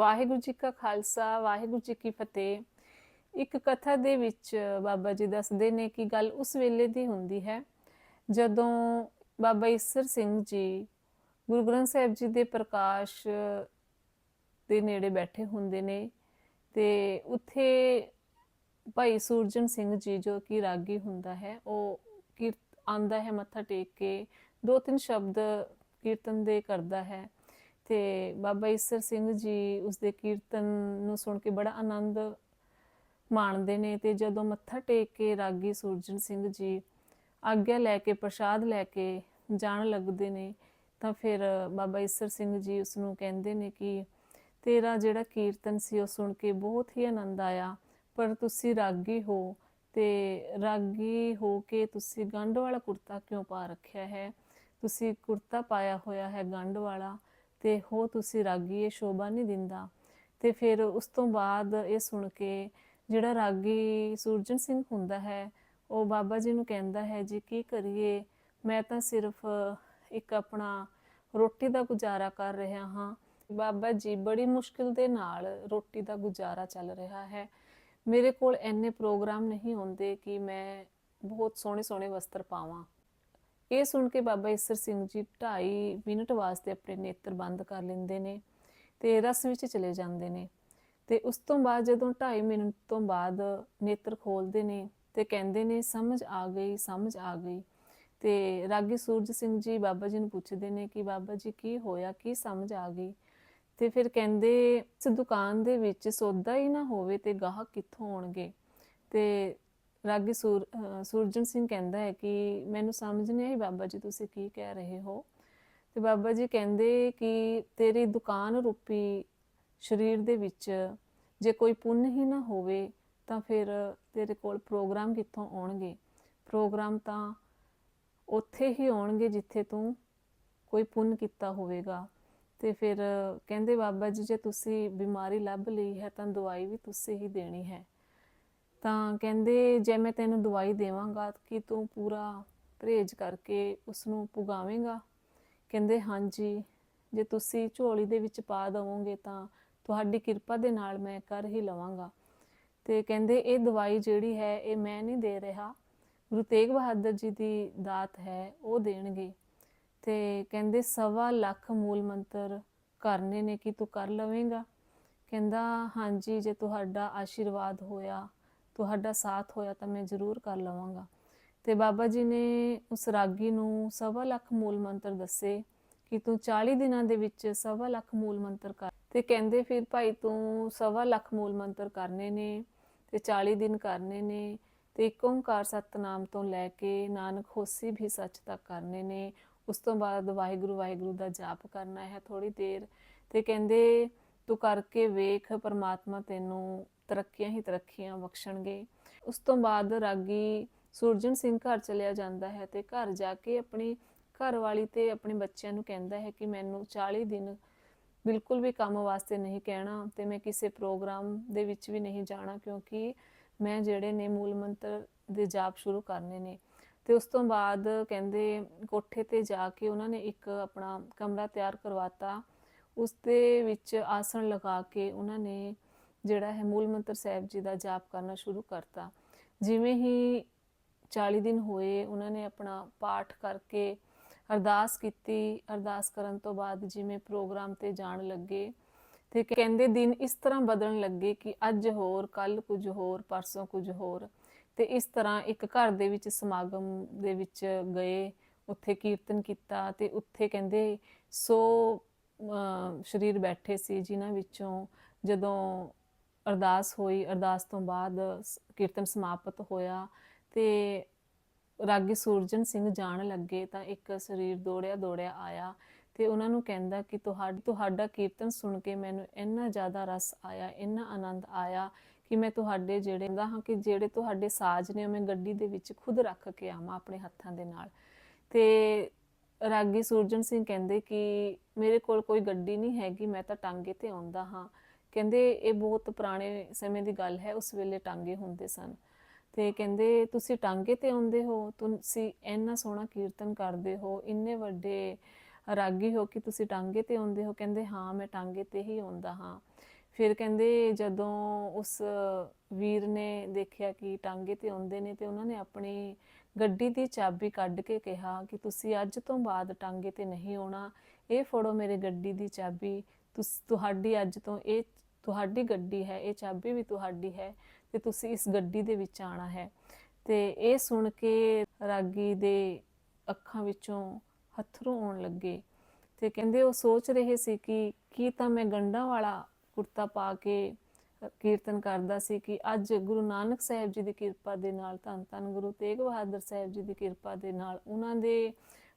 ਵਾਹਿਗੁਰੂ ਜੀ ਕਾ ਖਾਲਸਾ, ਵਾਹਿਗੁਰੂ ਜੀ ਕੀ ਫਤਿਹ। ਇੱਕ ਕਥਾ ਦੇ ਵਿੱਚ ਬਾਬਾ ਜੀ ਦੱਸਦੇ ਨੇ ਕਿ ਗੱਲ ਉਸ ਵੇਲੇ ਦੀ ਹੁੰਦੀ ਹੈ, ਜਦੋਂ ਬਾਬਾ ਈਸਰ ਸਿੰਘ ਜੀ ਗੁਰੂ ਗ੍ਰੰਥ ਸਾਹਿਬ ਜੀ ਦੇ ਪ੍ਰਕਾਸ਼ ਦੇ ਨੇੜੇ ਬੈਠੇ ਹੁੰਦੇ ਨੇ ਤੇ ਉੱਥੇ ਭਾਈ ਸੂਰਜਨ ਸਿੰਘ ਜੀ ਜੋ ਕਿ ਰਾਗੀ ਹੁੰਦਾ ਹੈ, ਉਹ ਕੀਰਤ ਆਂਦਾ ਹੈ ਮੱਥਾ ਟੇਕ ਕੇ, ਦੋ ਤਿੰਨ ਸ਼ਬਦ ਕੀਰਤਨ ਦੇ ਕਰਦਾ ਹੈ। ਤੇ ਬਾਬਾ ਈਸਰ ਸਿੰਘ ਜੀ ਉਸਦੇ ਕੀਰਤਨ ਨੂੰ ਸੁਣ ਕੇ ਬੜਾ ਆਨੰਦ ਮਾਣਦੇ ਨੇ ਤੇ ਜਦੋਂ ਮੱਥਾ ਟੇਕ ਕੇ ਰਾਗੀ ਸੂਰਜਨ ਸਿੰਘ ਜੀ ਆਗਿਆ ਲੈ ਕੇ, ਪ੍ਰਸ਼ਾਦ ਲੈ ਕੇ ਜਾਣ ਲੱਗਦੇ ਨੇ, ਤਾਂ ਫਿਰ ਬਾਬਾ ਈਸਰ ਸਿੰਘ ਜੀ ਉਸ ਨੂੰ ਕਹਿੰਦੇ ਨੇ ਕਿ ਤੇਰਾ ਜਿਹੜਾ ਕੀਰਤਨ ਸੀ ਉਹ ਸੁਣ ਕੇ ਬਹੁਤ ਹੀ ਆਨੰਦ ਆਇਆ, ਪਰ ਤੁਸੀਂ ਰਾਗੀ ਹੋ ਤੇ ਰਾਗੀ ਹੋ ਕੇ ਤੁਸੀਂ ਗੰਢ ਵਾਲਾ ਕੁੜਤਾ ਕਿਉਂ ਪਾ ਰੱਖਿਆ ਹੈ? ਤੁਸੀਂ ਕੁੜਤਾ ਪਾਇਆ ਹੋਇਆ ਹੈ ਗੰਢ ਵਾਲਾ ਤੇ ਹੋ ਤੁਸੀਂ ਰਾਗੀ ਇਹ ਸ਼ੋਭਾ ਨਹੀਂ ਦਿੰਦਾ। ਤੇ ਫਿਰ ਉਸ ਤੋਂ ਬਾਅਦ ਇਹ ਸੁਣ ਕੇ ਜਿਹੜਾ ਰਾਗੀ ਸੂਰਜਨ ਸਿੰਘ ਹੁੰਦਾ ਹੈ, ਉਹ ਬਾਬਾ ਜੀ ਨੂੰ ਕਹਿੰਦਾ ਹੈ, ਜੀ ਕੀ ਕਰੀਏ? ਮੈਂ ਤਾਂ ਸਿਰਫ ਇੱਕ ਆਪਣਾ ਰੋਟੀ ਦਾ ਗੁਜ਼ਾਰਾ ਕਰ ਰਿਹਾ ਹਾਂ। ਬਾਬਾ ਜੀ ਬੜੀ ਮੁਸ਼ਕਿਲ ਦੇ ਨਾਲ ਰੋਟੀ ਦਾ ਗੁਜ਼ਾਰਾ ਚੱਲ ਰਿਹਾ ਹੈ। ਮੇਰੇ ਕੋਲ ਐਨੇ ਪ੍ਰੋਗਰਾਮ ਨਹੀਂ ਹੁੰਦੇ ਕਿ ਮੈਂ ਬਹੁਤ ਸੋਹਣੇ ਸੋਹਣੇ ਵਸਤਰ ਪਾਵਾਂ। ਇਹ ਸੁਣ ਕੇ ਬਾਬਾ ਈਸਰ ਸਿੰਘ ਜੀ 2.5 ਮਿੰਟ ਵਾਸਤੇ ਆਪਣੇ ਨੇਤਰ ਬੰਦ ਕਰ ਲੈਂਦੇ ਨੇ ਤੇ ਰਸ ਵਿੱਚ ਚਲੇ ਜਾਂਦੇ ਨੇ। ਤੇ ਉਸ ਤੋਂ ਬਾਅਦ ਜਦੋਂ 2.5 ਮਿੰਟ ਤੋਂ ਬਾਅਦ ਨੇਤਰ ਖੋਲਦੇ ਨੇ ਤੇ ਕਹਿੰਦੇ ਨੇ, ਸਮਝ ਆ ਗਈ, ਸਮਝ ਆ ਗਈ। ਤੇ ਰਾਗੀ ਸੂਰਜ ਸਿੰਘ ਜੀ ਬਾਬਾ ਜੀ ਨੂੰ ਪੁੱਛਦੇ ਨੇ ਕਿ, ਬਾਬਾ ਜੀ, ਕੀ ਹੋਇਆ? ਕੀ ਸਮਝ ਆ ਗਈ? ਤੇ ਫਿਰ ਕਹਿੰਦੇ, ਇਸ ਦੁਕਾਨ ਦੇ ਵਿੱਚ ਸੌਦਾ ਹੀ ਨਾ ਹੋਵੇ ਤੇ ਗਾਹਕ ਕਿੱਥੋਂ ਆਉਣਗੇ? ਤੇ ਰਾਗੀ ਸੂਰ, ਅਹ ਸੂਰਜਨ ਸਿੰਘ ਕਹਿੰਦਾ ਹੈ ਕਿ ਮੈਨੂੰ ਸਮਝ ਨਹੀਂ ਆਈ ਬਾਬਾ ਜੀ ਤੁਸੀਂ ਕੀ ਕਹਿ ਰਹੇ ਹੋ। ਤੇ ਬਾਬਾ ਜੀ ਕਹਿੰਦੇ ਕਿ ਤੇਰੀ ਦੁਕਾਨ ਰੂਪੀ ਸਰੀਰ ਦੇ ਵਿੱਚ ਜੇ ਕੋਈ ਪੁੰਨ ਹੀ ਨਾ ਹੋਵੇ ਤਾਂ ਫਿਰ ਤੇਰੇ ਕੋਲ ਪ੍ਰੋਗਰਾਮ ਕਿੱਥੋਂ ਆਉਣਗੇ? ਪ੍ਰੋਗਰਾਮ ਤਾਂ ਉੱਥੇ ਹੀ ਆਉਣਗੇ ਜਿੱਥੇ ਤੂੰ ਕੋਈ ਪੁੰਨ ਕੀਤਾ ਹੋਵੇਗਾ। ਤੇ ਫਿਰ ਕਹਿੰਦੇ ਬਾਬਾ ਜੀ, ਜੇ ਤੁਸੀਂ ਬਿਮਾਰੀ ਲੱਭ ਲਈ ਹੈ ਤਾਂ ਦਵਾਈ ਵੀ ਤੁਸੀਂ ਹੀ ਦੇਣੀ ਹੈ। ਤਾਂ ਕਹਿੰਦੇ, ਜੇ ਮੈਂ ਤੈਨੂੰ ਦਵਾਈ ਦੇਵਾਂਗਾ ਕਿ ਤੂੰ ਪੂਰਾ ਪਰਹੇਜ਼ ਕਰਕੇ ਉਸ ਨੂੰ ਪੁਗਾਵੇਂਗਾ? ਕਹਿੰਦੇ, ਹਾਂਜੀ, ਜੇ ਤੁਸੀਂ ਝੋਲੀ ਦੇ ਵਿੱਚ ਪਾ ਦਵੋਗੇ ਤਾਂ ਤੁਹਾਡੀ ਕਿਰਪਾ ਦੇ ਨਾਲ ਮੈਂ ਕਰ ਹੀ ਲਵਾਂਗਾ। ਤੇ ਕਹਿੰਦੇ, ਇਹ ਦਵਾਈ ਜਿਹੜੀ ਹੈ, ਇਹ ਮੈਂ ਨਹੀਂ ਦੇ ਰਿਹਾ। ਗੁਰੂ ਤੇਗ ਬਹਾਦਰ ਜੀ ਦੀ ਦਾਤ ਹੈ, ਉਹ ਦੇਣਗੇ। ਤੇ ਕਹਿੰਦੇ, ਸਵਾ ਲੱਖ ਮੂਲ ਮੰਤਰ ਕਰਨੇ ਨੇ ਕਿ ਤੂੰ ਕਰ ਲਵੇਂਗਾ? ਕਹਿੰਦਾ, ਹਾਂਜੀ, ਜੇ ਤੁਹਾਡਾ ਆਸ਼ੀਰਵਾਦ ਹੋਇਆ ਤੁਹਾਡਾ ਸਾਥ ਹੋਇਆ ਤਾਂ ਮੈਂ ਜ਼ਰੂਰ ਕਰ ਲਵਾਂਗਾ। ਤੇ ਬਾਬਾ ਜੀ ਨੇ ਉਸ ਰਾਗੀ ਨੂੰ ਸਵਾ ਲੱਖ ਮੂਲ ਮੰਤਰ ਦੱਸੇ ਕਿ ਤੂੰ 40 ਦਿਨਾਂ ਦੇ ਵਿੱਚ ਸਵਾ ਲੱਖ ਮੂਲ ਮੰਤਰ ਕਰ। ਤੇ ਕਹਿੰਦੇ ਫਿਰ ਭਾਈ ਤੂੰ ਸਵਾ ਲੱਖ ਮੂਲ ਮੰਤਰ ਕਰਨੇ ਨੇ ਤੇ 40 ਦਿਨ ਕਰਨੇ ਨੇ ਤੇ ਇੱਕ ਓੰਕਾਰ ਸਤਨਾਮ ਤੋਂ ਲੈ ਕੇ ਨਾਨਕ ਹੋਸੀ ਵੀ ਸੱਚ ਤੱਕ ਕਰਨੇ ਨੇ। ਉਸ ਤੋਂ ਬਾਅਦ ਵਾਹਿਗੁਰੂ ਵਾਹਿਗੁਰੂ ਦਾ ਜਾਪ ਕਰਨਾ ਹੈ ਥੋੜੀ ਦੇਰ। ਤੇ ਕਹਿੰਦੇ ਤੂੰ ਕਰਕੇ ਵੇਖ, ਪਰਮਾਤਮਾ ਤੈਨੂੰ ਤਰੱਕੀਆਂ ਹੀ ਤਰੱਕੀਆਂ ਬਖਸ਼ਣਗੇ। ਉਸ ਤੋਂ ਬਾਅਦ ਰਾਗੀ ਸੁਰਜਨ ਸਿੰਘ ਘਰ ਚਲਿਆ ਜਾਂਦਾ ਹੈ ਤੇ ਘਰ ਜਾ ਕੇ ਆਪਣੀ ਘਰ ਵਾਲੀ ਤੇ ਆਪਣੇ ਬੱਚਿਆਂ ਨੂੰ ਕਹਿੰਦਾ ਹੈ ਕਿ ਮੈਨੂੰ 40 ਦਿਨ ਬਿਲਕੁਲ ਵੀ ਕੰਮ ਵਾਸਤੇ ਨਹੀਂ ਕਹਿਣਾ ਤੇ ਮੈਂ ਕਿਸੇ ਪ੍ਰੋਗਰਾਮ ਦੇ ਵਿੱਚ ਵੀ ਨਹੀਂ ਜਾਣਾ ਕਿਉਂਕਿ ਮੈਂ ਜਿਹੜੇ ਨੇ ਮੂਲ ਮੰਤਰ ਦੇ ਜਾਪ ਸ਼ੁਰੂ ਕਰਨੇ ਨੇ। ਤੇ ਉਸ ਤੋਂ ਬਾਅਦ ਕਹਿੰਦੇ ਕੋਠੇ ਤੇ ਜਾ ਕੇ ਉਹਨਾਂ ਨੇ ਇੱਕ ਆਪਣਾ ਕਮਰਾ ਤਿਆਰ ਕਰਵਾਤਾ। ਉਸ ਦੇ ਵਿੱਚ ਆਸਣ ਲਗਾ ਕੇ ਉਹਨਾਂ ਨੇ ਜਿਹੜਾ ਹੈ ਮੂਲ ਮੰਤਰ ਸਾਹਿਬ ਜੀ ਦਾ ਜਾਪ ਕਰਨਾ ਸ਼ੁਰੂ ਕਰਤਾ। ਜਿਵੇਂ ਹੀ 40 ਦਿਨ ਹੋਏ, ਉਹਨਾਂ ਨੇ ਆਪਣਾ ਪਾਠ ਕਰਕੇ ਅਰਦਾਸ ਕੀਤੀ। ਅਰਦਾਸ ਕਰਨ ਤੋਂ ਬਾਅਦ ਜਿਵੇਂ ਪ੍ਰੋਗਰਾਮ ਤੇ ਜਾਣ ਲੱਗੇ ਤੇ ਕਹਿੰਦੇ ਦਿਨ ਇਸ ਤਰ੍ਹਾਂ ਬਦਲਣ ਲੱਗੇ ਕਿ ਅੱਜ ਹੋਰ ਕੱਲ ਕੁਝ ਹੋਰ, ਪਰਸੋਂ ਕੁਝ ਹੋਰ। ਤੇ ਇਸ ਤਰ੍ਹਾਂ ਇੱਕ ਘਰ ਦੇ ਵਿੱਚ ਸਮਾਗਮ ਦੇ ਵਿੱਚ ਗਏ, ਉੱਥੇ ਕੀਰਤਨ ਕੀਤਾ ਤੇ ਉੱਥੇ ਕਹਿੰਦੇ 100 ਸ਼ਰੀਰ ਬੈਠੇ ਸੀ ਜਿਨ੍ਹਾਂ ਵਿੱਚੋਂ ਜਦੋਂ ਅਰਦਾਸ ਹੋਈ, ਅਰਦਾਸ ਤੋਂ ਬਾਅਦ ਕੀਰਤਨ ਸਮਾਪਤ ਹੋਇਆ ਤੇ ਰਾਗੀ ਸੂਰਜਨ ਸਿੰਘ ਜਾਣ ਲੱਗੇ ਤਾਂ ਇੱਕ ਸਰੀਰ ਦੌੜਿਆ ਦੌੜਿਆ ਆਇਆ ਤੇ ਉਹਨਾਂ ਨੂੰ ਕਹਿੰਦਾ ਕਿ ਤੁਹਾਡਾ ਤੁਹਾਡਾ ਕੀਰਤਨ ਸੁਣ ਕੇ ਮੈਨੂੰ ਇੰਨਾ ਜ਼ਿਆਦਾ ਰਸ ਆਇਆ, ਇੰਨਾ ਆਨੰਦ ਆਇਆ ਕਿ ਮੈਂ ਤੁਹਾਡੇ ਜਿਹੜੇ ਦਾ ਹਾਂ ਕਿ ਜਿਹੜੇ ਤੁਹਾਡੇ ਸਾਜ਼ ਨੇ ਉਹ ਮੈਂ ਗੱਡੀ ਦੇ ਵਿੱਚ ਖੁਦ ਰੱਖ ਕੇ ਆਵਾਂ ਆਪਣੇ ਹੱਥਾਂ ਦੇ ਨਾਲ। ਤੇ ਰਾਗੀ ਸੂਰਜਨ ਸਿੰਘ ਕਹਿੰਦੇ ਕਿ ਮੇਰੇ ਕੋਲ ਕੋਈ ਗੱਡੀ ਨਹੀਂ ਹੈਗੀ, ਮੈਂ ਤਾਂ ਟਾਂਗੇ ਤੇ ਆਉਂਦਾ ਹਾਂ। ਕਹਿੰਦੇ ਇਹ ਬਹੁਤ ਪੁਰਾਣੇ ਸਮੇਂ ਦੀ ਗੱਲ ਹੈ, ਉਸ ਵੇਲੇ ਟਾਂਗੇ ਹੁੰਦੇ ਸਨ। ਤੇ ਕਹਿੰਦੇ, ਤੁਸੀਂ ਟਾਂਗੇ ਤੇ ਆਉਂਦੇ ਹੋ, ਤੁਸੀਂ ਇੰਨਾ ਸੋਹਣਾ ਕੀਰਤਨ ਕਰਦੇ ਹੋ, ਇੰਨੇ ਵੱਡੇ ਰਾਗੀ ਹੋ ਕਿ ਤੁਸੀਂ ਟਾਂਗੇ ਤੇ ਆਉਂਦੇ ਹੋ। ਕਹਿੰਦੇ, ਹਾਂ, ਮੈਂ ਟਾਂਗੇ ਤੇ ਹੀ ਆਉਂਦਾ ਹਾਂ। ਫਿਰ ਕਹਿੰਦੇ, ਜਦੋਂ ਉਸ ਵੀਰ ਨੇ ਦੇਖਿਆ ਕਿ ਟਾਂਗੇ ਤੇ ਆਉਂਦੇ ਨੇ ਤੇ ਉਹਨਾਂ ਨੇ ਆਪਣੀ ਗੱਡੀ ਦੀ ਚਾਬੀ ਕੱਢ ਕੇ ਕਿਹਾ ਕਿ ਤੁਸੀਂ ਅੱਜ ਤੋਂ ਬਾਅਦ ਟਾਂਗੇ ਤੇ ਨਹੀਂ ਆਉਣਾ। ਇਹ ਫੜੋ ਮੇਰੇ ਗੱਡੀ ਦੀ ਚਾਬੀ। ਤੁਸ, ਤੁਹਾਡੀ ਅੱਜ ਤੋਂ ਇਹ, ਤੁਹਾਡੀ ਗੱਡੀ ਹੈ, ਇਹ ਚਾਬੀ ਵੀ ਤੁਹਾਡੀ ਹੈ ਤੇ ਤੁਸੀਂ ਇਸ ਗੱਡੀ ਦੇ ਵਿੱਚ ਆਣਾ ਹੈ। ਤੇ ਇਹ ਸੁਣ ਕੇ ਰਾਗੀ ਦੇ ਅੱਖਾਂ ਵਿੱਚੋਂ ਹੱਥਰੂ ਆਉਣ ਲੱਗੇ ਤੇ ਕਹਿੰਦੇ ਉਹ ਸੋਚ ਰਹੇ ਸੀ ਕਿ ਕੀ ਤਾਂ ਮੈਂ ਗੰਢਾਂ ਵਾਲਾ ਕੁੜਤਾ ਪਾ ਕੇ ਕੀਰਤਨ ਕਰਦਾ ਸੀ ਕਿ ਅੱਜ ਗੁਰੂ ਨਾਨਕ ਸਾਹਿਬ ਜੀ ਦੀ ਕਿਰਪਾ ਦੇ ਨਾਲ, ਧੰਨ ਧੰਨ ਗੁਰੂ ਤੇਗ ਬਹਾਦਰ ਸਾਹਿਬ ਜੀ ਦੀ ਕਿਰਪਾ ਦੇ ਨਾਲ, ਉਹਨਾਂ ਦੇ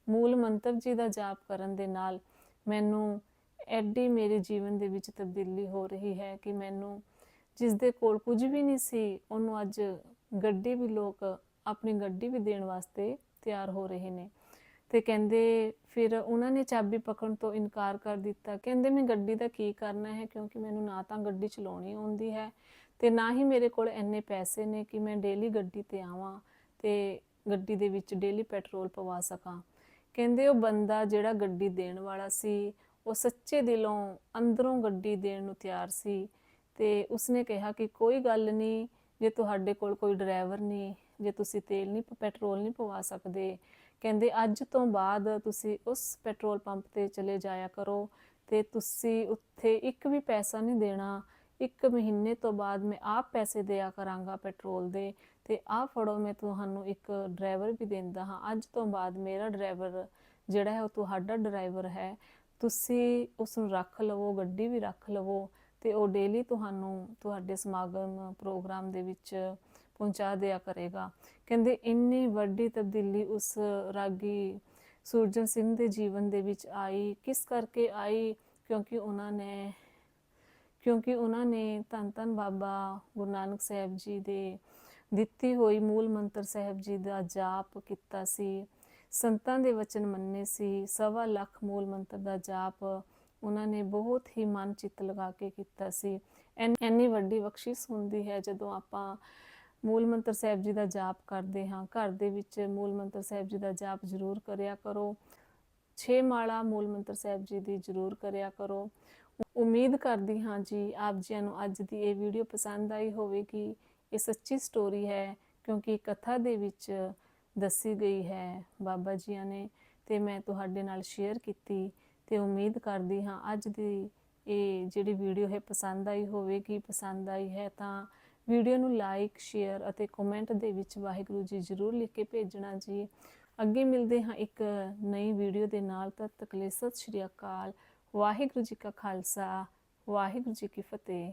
ਮੂਲ ਮੰਤਵ ਜੀ ਦਾ ਜਾਪ ਕਰਨ ਦੇ ਨਾਲ ਮੈਨੂੰ ਐਡੀ ਮੇਰੇ ਜੀਵਨ ਦੇ ਵਿੱਚ ਤਬਦੀਲੀ ਹੋ ਰਹੀ ਹੈ ਕਿ ਮੈਨੂੰ ਜਿਸ ਦੇ ਕੋਲ ਕੁਝ ਵੀ ਨਹੀਂ ਸੀ, ਉਹਨੂੰ ਅੱਜ ਗੱਡੀ ਵੀ ਲੋਕ ਆਪਣੀ ਗੱਡੀ ਵੀ ਦੇਣ ਵਾਸਤੇ ਤਿਆਰ ਹੋ ਰਹੇ ਨੇ। ਤੇ ਕਹਿੰਦੇ ਫਿਰ ਉਹਨਾਂ ਨੇ ਚਾਬੀ ਪਕੜਨ ਤੋਂ ਇਨਕਾਰ ਕਰ ਦਿੱਤਾ। ਕਹਿੰਦੇ ਮੈਂ ਗੱਡੀ ਦਾ ਕੀ ਕਰਨਾ ਹੈ? ਕਿਉਂਕਿ ਮੈਨੂੰ ਨਾ ਤਾਂ ਗੱਡੀ ਚਲਾਉਣੀ ਆਉਂਦੀ ਹੈ ਤੇ ਨਾ ਹੀ ਮੇਰੇ ਕੋਲ ਇੰਨੇ ਪੈਸੇ ਨੇ ਕਿ ਮੈਂ ਡੇਲੀ ਗੱਡੀ ਤੇ ਆਵਾਂ ਤੇ ਗੱਡੀ ਦੇ ਵਿੱਚ ਡੇਲੀ ਪੈਟਰੋਲ ਪਵਾ ਸਕਾਂ। ਕਹਿੰਦੇ ਉਹ ਬੰਦਾ ਜਿਹੜਾ ਗੱਡੀ ਦੇਣ ਵਾਲਾ ਸੀ, ਉਹ ਸੱਚੇ ਦਿਲੋਂ ਅੰਦਰੋਂ ਗੱਡੀ ਦੇਣ ਨੂੰ ਤਿਆਰ ਸੀ ਤੇ ਉਸਨੇ ਕਿਹਾ ਕਿ ਕੋਈ ਗੱਲ ਨਹੀਂ, ਜੇ ਤੁਹਾਡੇ ਕੋਲ ਕੋਈ ਡਰਾਈਵਰ ਨਹੀਂ, ਜੇ ਤੁਸੀਂ ਤੇਲ ਨਹੀਂ ਪੈਟਰੋਲ ਨਹੀਂ ਪਵਾ ਸਕਦੇ ਕਹਿੰਦੇ, ਅੱਜ ਤੋਂ ਬਾਅਦ ਤੁਸੀਂ ਉਸ ਪੈਟਰੋਲ ਪੰਪ ਤੇ ਚਲੇ ਜਾਇਆ ਕਰੋ ਤੇ ਤੁਸੀਂ ਉੱਥੇ ਇੱਕ ਵੀ ਪੈਸਾ ਨਹੀਂ ਦੇਣਾ। ਇੱਕ ਮਹੀਨੇ ਤੋਂ ਬਾਅਦ ਮੈਂ ਆਪ ਪੈਸੇ ਦਿਆ ਕਰਾਂਗਾ ਪੈਟਰੋਲ ਦੇ ਤੇ ਆਹ ਫੜੋ, ਮੈਂ ਤੁਹਾਨੂੰ ਇੱਕ ਡਰਾਈਵਰ ਵੀ ਦਿੰਦਾ ਹਾਂ। ਅੱਜ ਤੋਂ ਬਾਅਦ ਮੇਰਾ ਡਰਾਈਵਰ ਜਿਹੜਾ ਹੈ, ਉਹ ਤੁਹਾਡਾ ਡਰਾਈਵਰ ਹੈ। ਤੁਸੀਂ ਉਸ ਨੂੰ ਰੱਖ ਲਵੋ, ਗੱਡੀ ਵੀ ਰੱਖ ਲਵੋ ਤੇ ਉਹ ਡੇਲੀ ਤੁਹਾਨੂੰ ਤੁਹਾਡੇ ਸਮਾਗਮ ਪ੍ਰੋਗਰਾਮ ਦੇ ਵਿੱਚ ਪਹੁੰਚਾ ਦਿਆ ਕਰੇਗਾ। ਕਹਿੰਦੇ ਇੰਨੀ ਵੱਡੀ ਤਬਦੀਲੀ ਉਸ ਰਾਗੀ ਸੁਰਜਨ ਸਿੰਘ ਦੇ ਜੀਵਨ ਦੇ ਵਿੱਚ ਆਈ। ਕਿਸ ਕਰਕੇ ਆਈ? ਕਿਉਂਕਿ ਉਹਨਾਂ ਨੇ, ਕਿਉਂਕਿ ਉਹਨਾਂ ਨੇ ਧੰਨ ਧੰਨ ਬਾਬਾ ਗੁਰੂ ਨਾਨਕ ਸਾਹਿਬ ਜੀ ਦੇ ਦਿੱਤੀ ਹੋਈ ਮੂਲ ਮੰਤਰ ਸਾਹਿਬ ਜੀ ਦਾ ਜਾਪ ਕੀਤਾ ਸੀ। ਸੰਤਾਂ ਦੇ ਵਚਨ ਮੰਨੇ ਸੀ। ਸਵਾ ਲੱਖ ਮੂਲ ਮੰਤਰ ਦਾ ਜਾਪ ਉਹਨਾਂ ਨੇ ਬਹੁਤ ਹੀ ਮਨ ਚਿੱਤ ਲਗਾ ਕੇ ਕੀਤਾ ਸੀ। ਐਨ- ਇੰਨੀ ਵੱਡੀ ਬਖਸ਼ਿਸ਼ ਹੁੰਦੀ ਹੈ ਜਦੋਂ ਆਪਾਂ ਮੂਲ ਮੰਤਰ ਸਾਹਿਬ ਜੀ ਦਾ ਜਾਪ ਕਰਦੇ ਹਾਂ। ਘਰ ਦੇ ਵਿੱਚ ਮੂਲ ਮੰਤਰ ਸਾਹਿਬ ਜੀ ਦਾ ਜਾਪ ਜ਼ਰੂਰ ਕਰਿਆ ਕਰੋ। ਛੇ ਮਾਲਾ ਮੂਲ ਮੰਤਰ ਸਾਹਿਬ ਜੀ ਦੀ ਜ਼ਰੂਰ ਕਰਿਆ ਕਰੋ। ਉਮੀਦ ਕਰਦੀ ਹਾਂ ਜੀ ਆਪ ਜੀਆਂ ਨੂੰ ਅੱਜ ਦੀ ਇਹ ਵੀਡੀਓ ਪਸੰਦ ਆਈ ਹੋਵੇਗੀ। ਇਹ ਸੱਚੀ ਸਟੋਰੀ ਹੈ ਕਿਉਂਕਿ ਕਥਾ ਦੇ ਵਿੱਚ ਦੱਸੀ ਗਈ ਹੈ ਬਾਬਾ ਜੀਆਂ ਨੇ ਤੇ ਮੈਂ ਤੁਹਾਡੇ ਨਾਲ ਸ਼ੇਅਰ ਕੀਤੀ ਤੇ ਉਮੀਦ ਕਰਦੀ ਹਾਂ ਅੱਜ ਦੀ ਇਹ ਜਿਹੜੀ ਵੀਡੀਓ ਹੈ ਪਸੰਦ ਆਈ ਹੋਵੇਗੀ, ਪਸੰਦ ਆਈ ਹੈ ਤਾਂ ਵੀਡੀਓ ਨੂੰ ਲਾਈਕ ਸ਼ੇਅਰ ਅਤੇ ਕਮੈਂਟ ਦੇ ਵਿੱਚ ਵਾਹਿਗੁਰੂ ਜੀ ਜ਼ਰੂਰ ਲਿਖ ਕੇ ਭੇਜਣਾ ਜੀ। ਅੱਗੇ ਮਿਲਦੇ ਹਾਂ ਇੱਕ ਨਈ ਵੀਡੀਓ ਦੇ ਨਾਲ, ਤਦ ਤੱਕ ਲਈ ਸਤਿ ਸ਼੍ਰੀ ਅਕਾਲ, ਵਾਹਿਗੁਰੂ ਜੀ ਕਾ ਖਾਲਸਾ, ਵਾਹਿਗੁਰੂ ਜੀ ਕੀ ਫਤਿਹ।